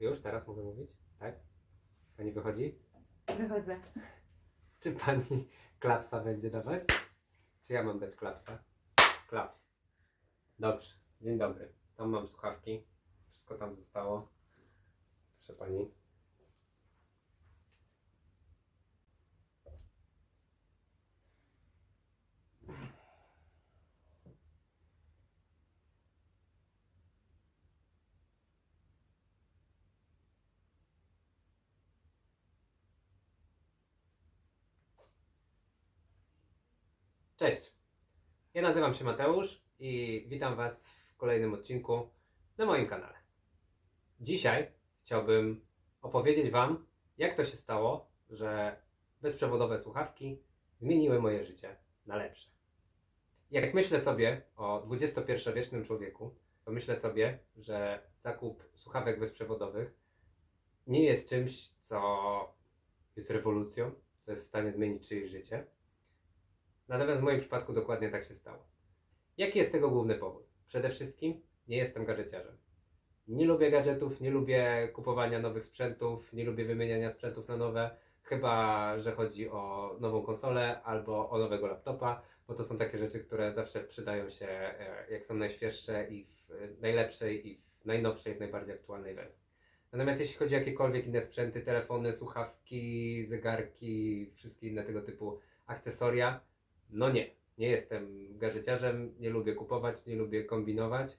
Już teraz mogę mówić? Tak? Pani wychodzi? Wychodzę. Czy pani klapsa będzie dawać? Czy ja mam dać klapsa? Klaps. Dobrze. Dzień dobry. Tam mam słuchawki. Wszystko tam zostało. Proszę pani. Cześć. Ja nazywam się Mateusz i witam Was w kolejnym odcinku na moim kanale. Dzisiaj chciałbym opowiedzieć Wam, jak to się stało, że bezprzewodowe słuchawki zmieniły moje życie na lepsze. Jak myślę sobie o XXI-wiecznym człowieku, to myślę sobie, że zakup słuchawek bezprzewodowych nie jest czymś, co jest rewolucją, co jest w stanie zmienić czyjeś życie. Natomiast w moim przypadku dokładnie tak się stało. Jaki jest tego główny powód? Przede wszystkim nie jestem gadżeciarzem. Nie lubię gadżetów, nie lubię kupowania nowych sprzętów, nie lubię wymieniania sprzętów na nowe, chyba że chodzi o nową konsolę albo o nowego laptopa, bo to są takie rzeczy, które zawsze przydają się, e, jak są najświeższe i w e, najlepszej i w najnowszej, w najbardziej aktualnej wersji. Natomiast jeśli chodzi o jakiekolwiek inne sprzęty, telefony, słuchawki, zegarki, wszystkie inne tego typu akcesoria, no nie, nie jestem gadżeciarzem, nie lubię kupować, nie lubię kombinować.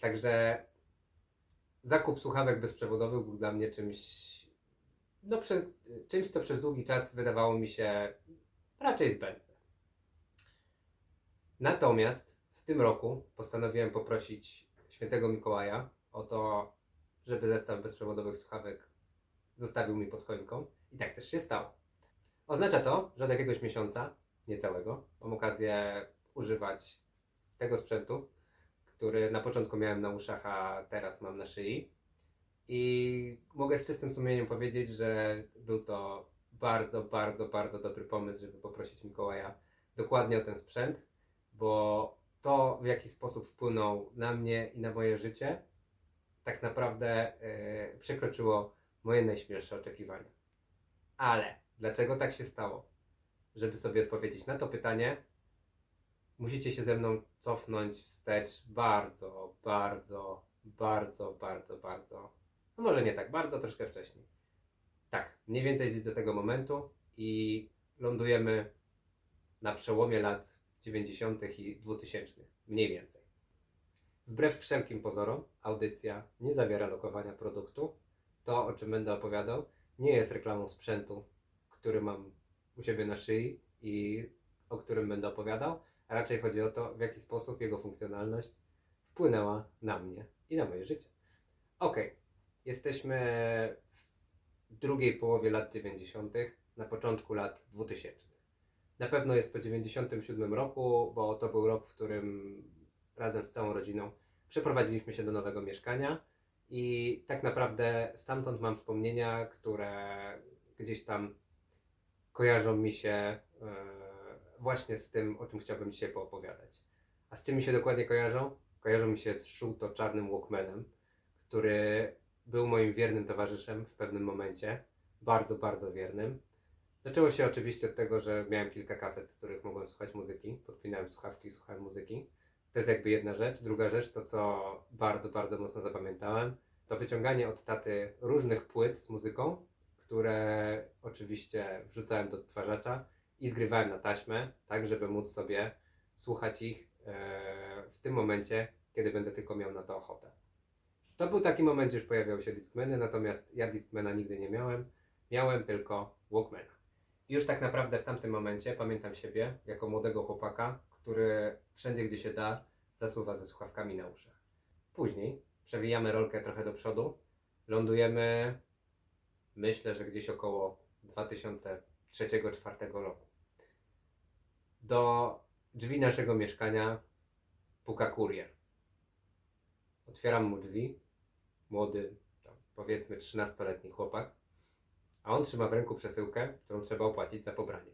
Także zakup słuchawek bezprzewodowych był dla mnie czymś, no, czymś, co przez długi czas wydawało mi się raczej zbędne. Natomiast w tym roku postanowiłem poprosić świętego Mikołaja o to, żeby zestaw bezprzewodowych słuchawek zostawił mi pod choinką. I tak też się stało. Oznacza to, że od jakiegoś miesiąca niecałego. Mam okazję używać tego sprzętu, który na początku miałem na uszach, a teraz mam na szyi. I mogę z czystym sumieniem powiedzieć, że był to bardzo, bardzo, bardzo dobry pomysł, żeby poprosić Mikołaja dokładnie o ten sprzęt, bo to, w jaki sposób wpłynął na mnie i na moje życie, tak naprawdę yy, przekroczyło moje najśmielsze oczekiwania. Ale dlaczego tak się stało? Żeby sobie odpowiedzieć na to pytanie, musicie się ze mną cofnąć wstecz bardzo, bardzo, bardzo, bardzo, bardzo. No może nie tak bardzo, troszkę wcześniej. Tak, mniej więcej do tego momentu i lądujemy na przełomie lat 90. i 2000. Mniej więcej. Wbrew wszelkim pozorom, audycja nie zawiera lokowania produktu. To, o czym będę opowiadał, nie jest reklamą sprzętu, który mam u siebie na szyi i o którym będę opowiadał, a raczej chodzi o to, w jaki sposób jego funkcjonalność wpłynęła na mnie i na moje życie. Ok, jesteśmy w drugiej połowie lat 90., na początku lat 2000. Na pewno jest po 97 roku, bo to był rok, w którym razem z całą rodziną przeprowadziliśmy się do nowego mieszkania i tak naprawdę stamtąd mam wspomnienia, które gdzieś tam kojarzą mi się e, właśnie z tym, o czym chciałbym dzisiaj poopowiadać. A z czym mi się dokładnie kojarzą? Kojarzą mi się z żółto-czarnym Walkmanem, który był moim wiernym towarzyszem w pewnym momencie. Bardzo, bardzo wiernym. Zaczęło się oczywiście od tego, że miałem kilka kaset, z których mogłem słuchać muzyki. Podpinałem słuchawki i słuchałem muzyki. To jest jakby jedna rzecz. Druga rzecz, to co bardzo, bardzo mocno zapamiętałem, to wyciąganie od taty różnych płyt z muzyką, które oczywiście wrzucałem do odtwarzacza i zgrywałem na taśmę, tak żeby móc sobie słuchać ich e, w tym momencie, kiedy będę tylko miał na to ochotę. To był taki moment, gdzie już pojawiały się Discmany, natomiast ja Discmana nigdy nie miałem, miałem tylko Walkmana. I już tak naprawdę w tamtym momencie pamiętam siebie jako młodego chłopaka, który wszędzie gdzie się da zasuwa ze słuchawkami na uszach. Później przewijamy rolkę trochę do przodu, lądujemy myślę, że gdzieś około 2003-2004 roku. Do drzwi naszego mieszkania puka kurier. Otwieram mu drzwi, młody, powiedzmy 13-letni chłopak, a on trzyma w ręku przesyłkę, którą trzeba opłacić za pobranie.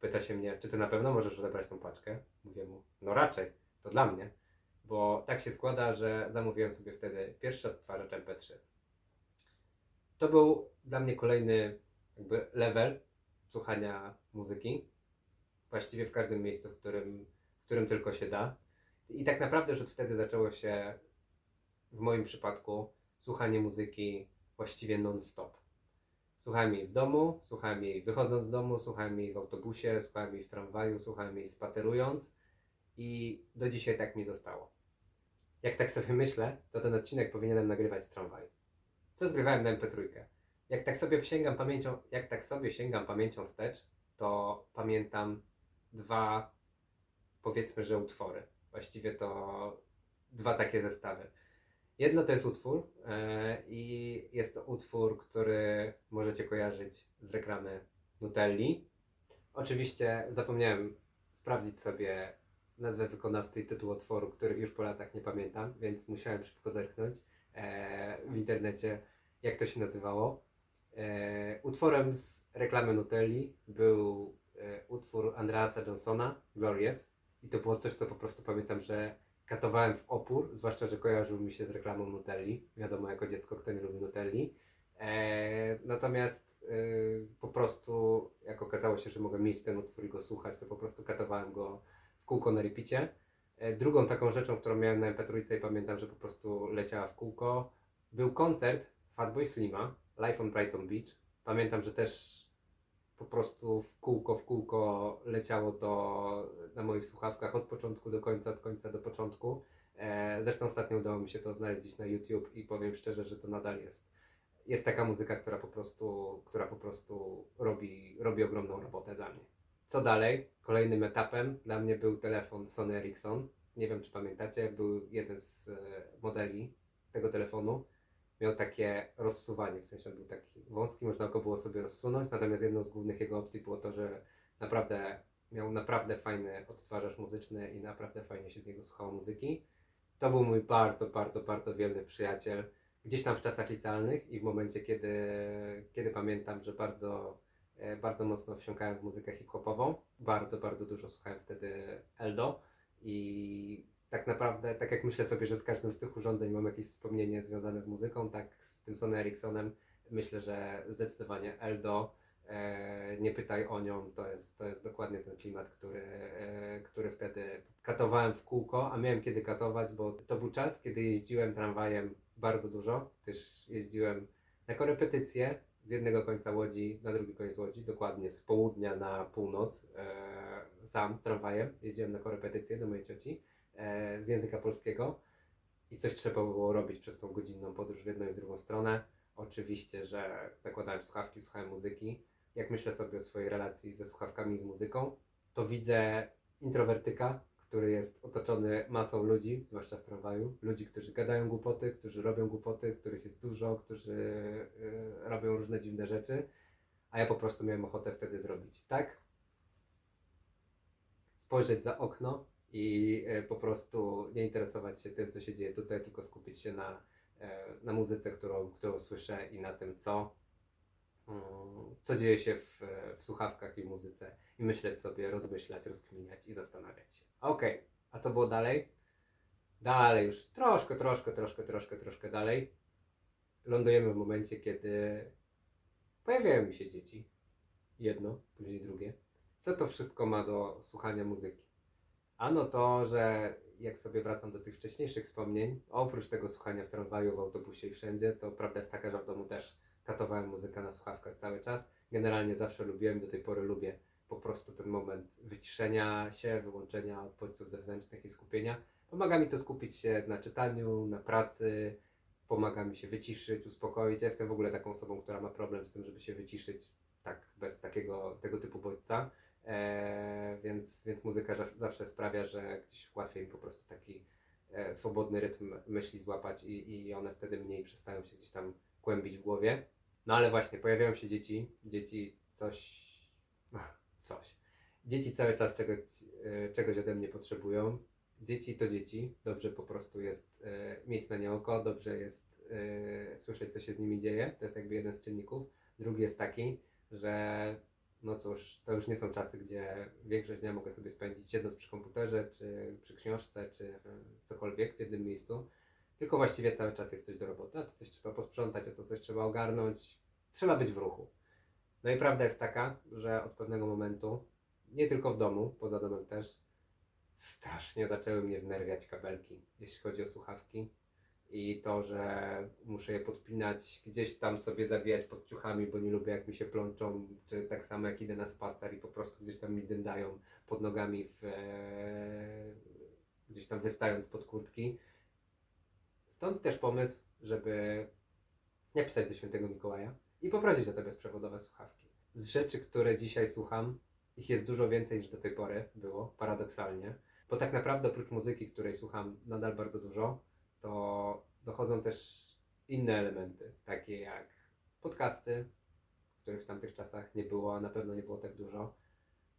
Pyta się mnie, czy ty na pewno możesz odebrać tą paczkę? Mówię mu, no raczej, to dla mnie, bo tak się składa, że zamówiłem sobie wtedy pierwszy odtwarzacz MP3. To był dla mnie kolejny jakby level słuchania muzyki. Właściwie w każdym miejscu, w którym, w którym tylko się da. I tak naprawdę już od wtedy zaczęło się w moim przypadku słuchanie muzyki właściwie non-stop. Słuchałem jej w domu, słuchałem jej wychodząc z domu, słuchałem jej w autobusie, słuchałem jej w tramwaju, słuchałem jej spacerując i do dzisiaj tak mi zostało. Jak tak sobie myślę, to ten odcinek powinienem nagrywać z tramwaju. Co zgrywałem na MP3. Jak tak sobie sięgam pamięcią, jak tak sobie sięgam pamięcią wstecz, to pamiętam dwa, powiedzmy, że utwory. Właściwie to dwa takie zestawy. Jedno to jest utwór e, i jest to utwór, który możecie kojarzyć z reklamy Nutelli. Oczywiście zapomniałem sprawdzić sobie nazwę wykonawcy i tytuł utworu, których już po latach nie pamiętam, więc musiałem szybko zerknąć w internecie, jak to się nazywało. E, utworem z reklamy Nutelli był e, utwór Andreasa Johnsona, Glorious. I to było coś, co po prostu pamiętam, że katowałem w opór, zwłaszcza, że kojarzył mi się z reklamą Nutelli. Wiadomo, jako dziecko, kto nie lubi Nutelli. E, natomiast e, po prostu, jak okazało się, że mogę mieć ten utwór i go słuchać, to po prostu katowałem go w kółko na repicie. E, drugą taką rzeczą, którą miałem na MP3 i pamiętam, że po prostu leciała w kółko, był koncert Fatboy Slima, Live on Brighton Beach. Pamiętam, że też po prostu w kółko, w kółko leciało to na moich słuchawkach od początku do końca, od końca do początku. E, zresztą ostatnio udało mi się to znaleźć gdzieś na YouTube i powiem szczerze, że to nadal jest, jest taka muzyka, która po prostu, która po prostu robi, robi ogromną robotę dla mnie. Co dalej? Kolejnym etapem dla mnie był telefon Sony Ericsson. Nie wiem, czy pamiętacie, był jeden z e, modeli tego telefonu miał takie rozsuwanie, w sensie był taki wąski, można go było sobie rozsunąć, natomiast jedną z głównych jego opcji było to, że naprawdę miał naprawdę fajny odtwarzacz muzyczny i naprawdę fajnie się z niego słuchało muzyki. To był mój bardzo, bardzo, bardzo wierny przyjaciel, gdzieś tam w czasach licealnych i w momencie, kiedy, kiedy pamiętam, że bardzo, bardzo mocno wsiąkałem w muzykę hip-hopową. Bardzo, bardzo dużo słuchałem wtedy Eldo. I tak naprawdę, tak jak myślę sobie, że z każdym z tych urządzeń mam jakieś wspomnienie związane z muzyką, tak z tym Sony Ericssonem myślę, że zdecydowanie Eldo, e, nie pytaj o nią, to jest, to jest dokładnie ten klimat, który, e, który wtedy katowałem w kółko, a miałem kiedy katować, bo to był czas, kiedy jeździłem tramwajem bardzo dużo, też jeździłem na korepetycje z jednego końca Łodzi na drugi koniec Łodzi, dokładnie z południa na północ, e, sam tramwajem jeździłem na korepetycje do mojej cioci e, z języka polskiego i coś trzeba było robić przez tą godzinną podróż w jedną i w drugą stronę. Oczywiście, że zakładałem słuchawki, słuchałem muzyki. Jak myślę sobie o swojej relacji ze słuchawkami i z muzyką, to widzę introwertyka, który jest otoczony masą ludzi, zwłaszcza w tramwaju. Ludzi, którzy gadają głupoty, którzy robią głupoty, których jest dużo, którzy y, robią różne dziwne rzeczy. A ja po prostu miałem ochotę wtedy zrobić tak, spojrzeć za okno i e, po prostu nie interesować się tym, co się dzieje tutaj, tylko skupić się na, e, na muzyce, którą, którą słyszę i na tym, co, co dzieje się w, w słuchawkach i muzyce i myśleć sobie, rozmyślać, rozkminiać i zastanawiać się. Okej, a co było dalej? Dalej już troszkę, troszkę, troszkę, troszkę, troszkę dalej. Lądujemy w momencie, kiedy pojawiają mi się dzieci. Jedno, później drugie. Co to wszystko ma do słuchania muzyki? Ano to, że jak sobie wracam do tych wcześniejszych wspomnień, oprócz tego słuchania w tramwaju, w autobusie i wszędzie, to prawda jest taka, że w domu też katowałem muzykę na słuchawkach cały czas. Generalnie zawsze lubiłem, do tej pory lubię po prostu ten moment wyciszenia się, wyłączenia od bodźców zewnętrznych i skupienia. Pomaga mi to skupić się na czytaniu, na pracy, pomaga mi się wyciszyć, uspokoić. Ja jestem w ogóle taką osobą, która ma problem z tym, żeby się wyciszyć tak bez takiego tego typu bodźca. E, więc, więc muzyka za- zawsze sprawia, że gdzieś łatwiej mi po prostu taki e, swobodny rytm myśli złapać i, i one wtedy mniej przestają się gdzieś tam kłębić w głowie. No ale właśnie, pojawiają się dzieci, dzieci coś, coś. Dzieci cały czas czegoś, e, czegoś ode mnie potrzebują. Dzieci to dzieci, dobrze po prostu jest e, mieć na nie oko, dobrze jest e, słyszeć, co się z nimi dzieje. To jest jakby jeden z czynników. Drugi jest taki, że no cóż, to już nie są czasy, gdzie większość dnia mogę sobie spędzić siedząc przy komputerze, czy przy książce, czy cokolwiek w jednym miejscu. Tylko właściwie cały czas jest coś do roboty, a to coś trzeba posprzątać, a to coś trzeba ogarnąć, trzeba być w ruchu. No i prawda jest taka, że od pewnego momentu, nie tylko w domu, poza domem też, strasznie zaczęły mnie wnerwiać kabelki, jeśli chodzi o słuchawki. I to, że muszę je podpinać, gdzieś tam sobie zawijać pod ciuchami, bo nie lubię jak mi się plączą, czy tak samo jak idę na spacer i po prostu gdzieś tam mi dyndają pod nogami, w, e, gdzieś tam wystając pod kurtki. Stąd też pomysł, żeby napisać do świętego Mikołaja i poprosić o te bezprzewodowe słuchawki. Z rzeczy, które dzisiaj słucham, ich jest dużo więcej niż do tej pory było, paradoksalnie. Bo tak naprawdę oprócz muzyki, której słucham nadal bardzo dużo, to dochodzą też inne elementy, takie jak podcasty, których w tamtych czasach nie było, a na pewno nie było tak dużo.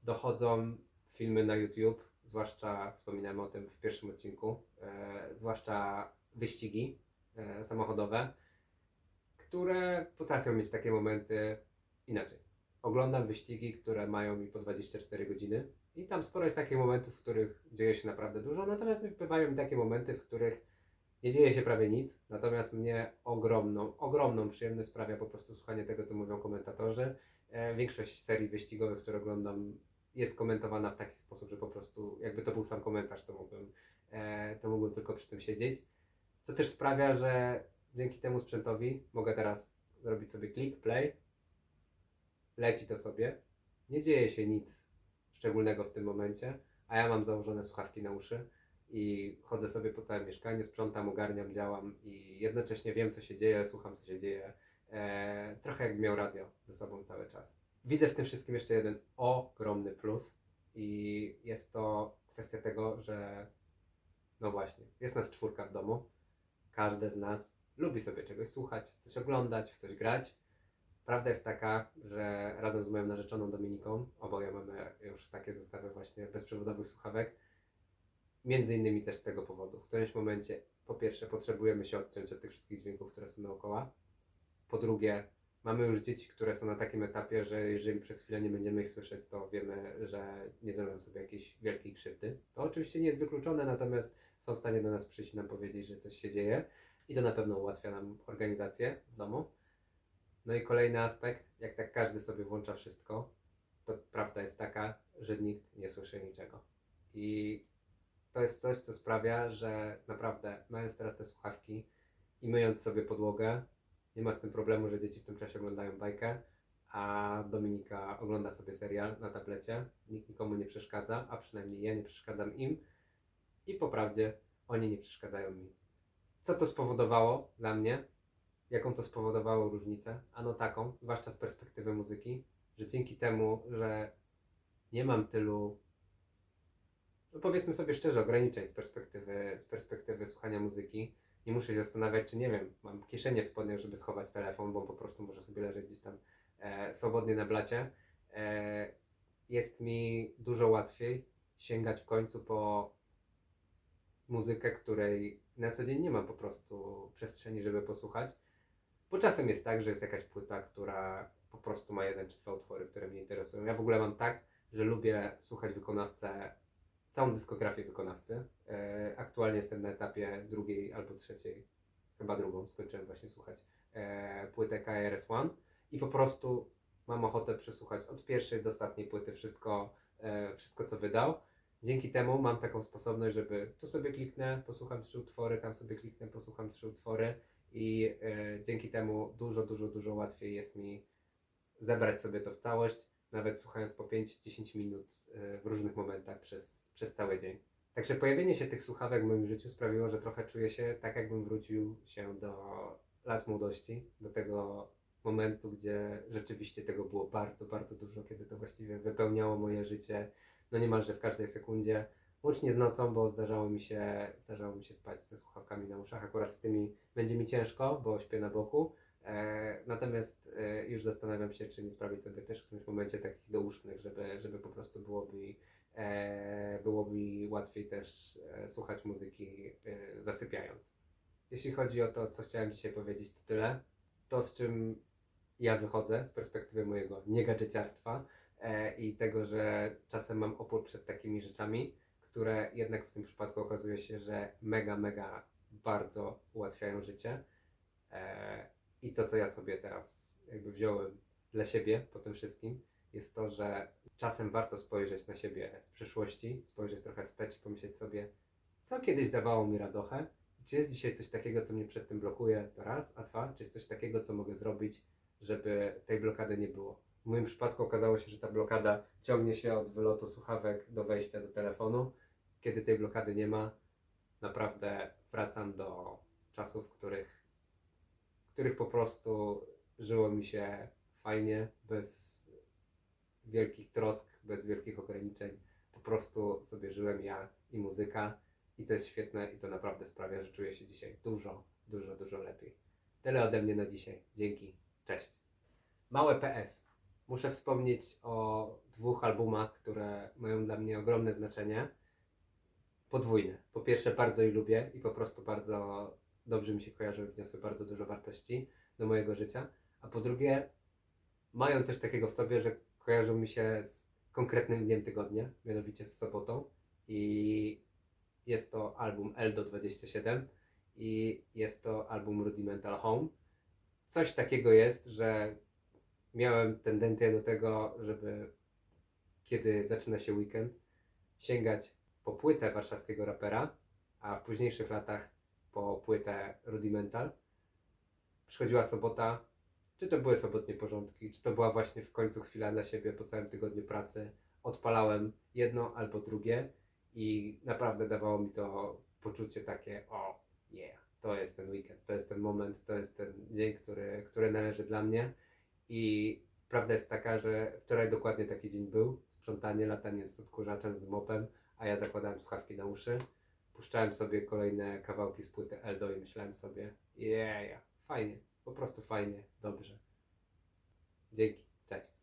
Dochodzą filmy na YouTube, zwłaszcza wspominałem o tym w pierwszym odcinku, e, zwłaszcza wyścigi e, samochodowe, które potrafią mieć takie momenty inaczej. Oglądam wyścigi, które mają mi po 24 godziny i tam sporo jest takich momentów, w których dzieje się naprawdę dużo, natomiast bywają takie momenty, w których nie dzieje się prawie nic, natomiast mnie ogromną, ogromną przyjemność sprawia po prostu słuchanie tego, co mówią komentatorzy. E, większość serii wyścigowych, które oglądam, jest komentowana w taki sposób, że po prostu jakby to był sam komentarz, to mógłbym, e, to mógłbym tylko przy tym siedzieć. Co też sprawia, że dzięki temu sprzętowi mogę teraz zrobić sobie klik, play, leci to sobie, nie dzieje się nic szczególnego w tym momencie, a ja mam założone słuchawki na uszy i chodzę sobie po całym mieszkaniu, sprzątam, ogarniam, działam i jednocześnie wiem, co się dzieje, słucham, co się dzieje. E, trochę jak miał radio ze sobą cały czas. Widzę w tym wszystkim jeszcze jeden ogromny plus i jest to kwestia tego, że no właśnie, jest nas czwórka w domu. Każdy z nas lubi sobie czegoś słuchać, coś oglądać, w coś grać. Prawda jest taka, że razem z moją narzeczoną Dominiką, oboje mamy już takie zestawy właśnie bezprzewodowych słuchawek, Między innymi też z tego powodu. W którymś momencie, po pierwsze, potrzebujemy się odciąć od tych wszystkich dźwięków, które są dookoła. Po drugie, mamy już dzieci, które są na takim etapie, że jeżeli przez chwilę nie będziemy ich słyszeć, to wiemy, że nie zrobią sobie jakiejś wielkiej krzywdy. To oczywiście nie jest wykluczone, natomiast są w stanie do nas przyjść i nam powiedzieć, że coś się dzieje. I to na pewno ułatwia nam organizację w domu. No i kolejny aspekt, jak tak każdy sobie włącza wszystko, to prawda jest taka, że nikt nie słyszy niczego. I to jest coś, co sprawia, że naprawdę mając teraz te słuchawki i myjąc sobie podłogę, nie ma z tym problemu, że dzieci w tym czasie oglądają bajkę, a Dominika ogląda sobie serial na tablecie. Nikt nikomu nie przeszkadza, a przynajmniej ja nie przeszkadzam im i po prawdzie oni nie przeszkadzają mi. Co to spowodowało dla mnie? Jaką to spowodowało różnicę? Ano taką, zwłaszcza z perspektywy muzyki, że dzięki temu, że nie mam tylu no powiedzmy sobie szczerze, ograniczeń z perspektywy, z perspektywy słuchania muzyki. Nie muszę się zastanawiać, czy nie wiem, mam kieszenie w spodniach, żeby schować telefon, bo po prostu może sobie leżeć gdzieś tam e, swobodnie na blacie. E, jest mi dużo łatwiej sięgać w końcu po muzykę, której na co dzień nie mam po prostu przestrzeni, żeby posłuchać. Bo czasem jest tak, że jest jakaś płyta, która po prostu ma jeden czy dwa utwory, które mnie interesują. Ja w ogóle mam tak, że lubię słuchać wykonawcę całą dyskografię wykonawcy. E, aktualnie jestem na etapie drugiej albo trzeciej, chyba drugą, skończyłem właśnie słuchać e, płytę KRS-One i po prostu mam ochotę przesłuchać od pierwszej do ostatniej płyty wszystko, e, wszystko co wydał. Dzięki temu mam taką sposobność, żeby tu sobie kliknę, posłucham trzy utwory, tam sobie kliknę, posłucham trzy utwory i dzięki temu dużo, dużo, dużo łatwiej jest mi zebrać sobie to w całość, nawet słuchając po 5-10 minut w różnych momentach przez, przez cały dzień. Także pojawienie się tych słuchawek w moim życiu sprawiło, że trochę czuję się tak, jakbym wrócił się do lat młodości, do tego momentu, gdzie rzeczywiście tego było bardzo, bardzo dużo, kiedy to właściwie wypełniało moje życie, no niemalże w każdej sekundzie, łącznie z nocą, bo zdarzało mi się, zdarzało mi się spać ze słuchawkami na uszach, akurat z tymi będzie mi ciężko, bo śpię na boku, e, natomiast e, już zastanawiam się, czy nie sprawić sobie też w którymś momencie takich dousznych, żeby, żeby po prostu było mi, e, było mi łatwiej też e, słuchać muzyki e, zasypiając. Jeśli chodzi o to, co chciałem dzisiaj powiedzieć, to tyle. To, z czym ja wychodzę z perspektywy mojego niegadżeciarstwa i tego, że czasem mam opór przed takimi rzeczami, które jednak w tym przypadku okazuje się, że mega, mega bardzo ułatwiają życie. I to, co ja sobie teraz jakby wziąłem dla siebie po tym wszystkim, jest to, że czasem warto spojrzeć na siebie z przyszłości, spojrzeć trochę wstecz i pomyśleć sobie, co kiedyś dawało mi radochę, czy jest dzisiaj coś takiego, co mnie przed tym blokuje, to raz, a dwa, czy jest coś takiego, co mogę zrobić, żeby tej blokady nie było. W moim przypadku okazało się, że ta blokada ciągnie się od wylotu słuchawek do wejścia do telefonu. Kiedy tej blokady nie ma, naprawdę wracam do czasów, których, których po prostu żyło mi się fajnie, bez wielkich trosk, bez wielkich ograniczeń. Po prostu sobie żyłem ja i muzyka i to jest świetne i to naprawdę sprawia, że czuję się dzisiaj dużo, dużo, dużo lepiej. Tyle ode mnie na dzisiaj. Dzięki. Cześć. Małe PS. Muszę wspomnieć o dwóch albumach, które mają dla mnie ogromne znaczenie. Podwójne. Po pierwsze, bardzo je lubię i po prostu bardzo dobrze mi się kojarzą i wniosły bardzo dużo wartości do mojego życia. A po drugie, mają coś takiego w sobie, że kojarzą mi się z konkretnym dniem tygodnia, mianowicie z sobotą. I jest to album Eldo 27 i jest to album Rudimental Home. Coś takiego jest, że miałem tendencję do tego, żeby kiedy zaczyna się weekend, sięgać po płytę warszawskiego rapera, a w późniejszych latach po płytę Rudimental. Przychodziła sobota, czy to były sobotnie porządki, czy to była właśnie w końcu chwila dla siebie po całym tygodniu pracy. Odpalałem jedno albo drugie i naprawdę dawało mi to poczucie takie, o, yeah, to jest ten weekend, to jest ten moment, to jest ten dzień, który, który należy dla mnie. I prawda jest taka, że wczoraj dokładnie taki dzień był. Sprzątanie, latanie z odkurzaczem, z mopem, a ja zakładałem słuchawki na uszy. Puszczałem sobie kolejne kawałki z płyty Eldo i myślałem sobie, yeah, fajnie, po prostu fajnie, dobrze. Dzięki, cześć.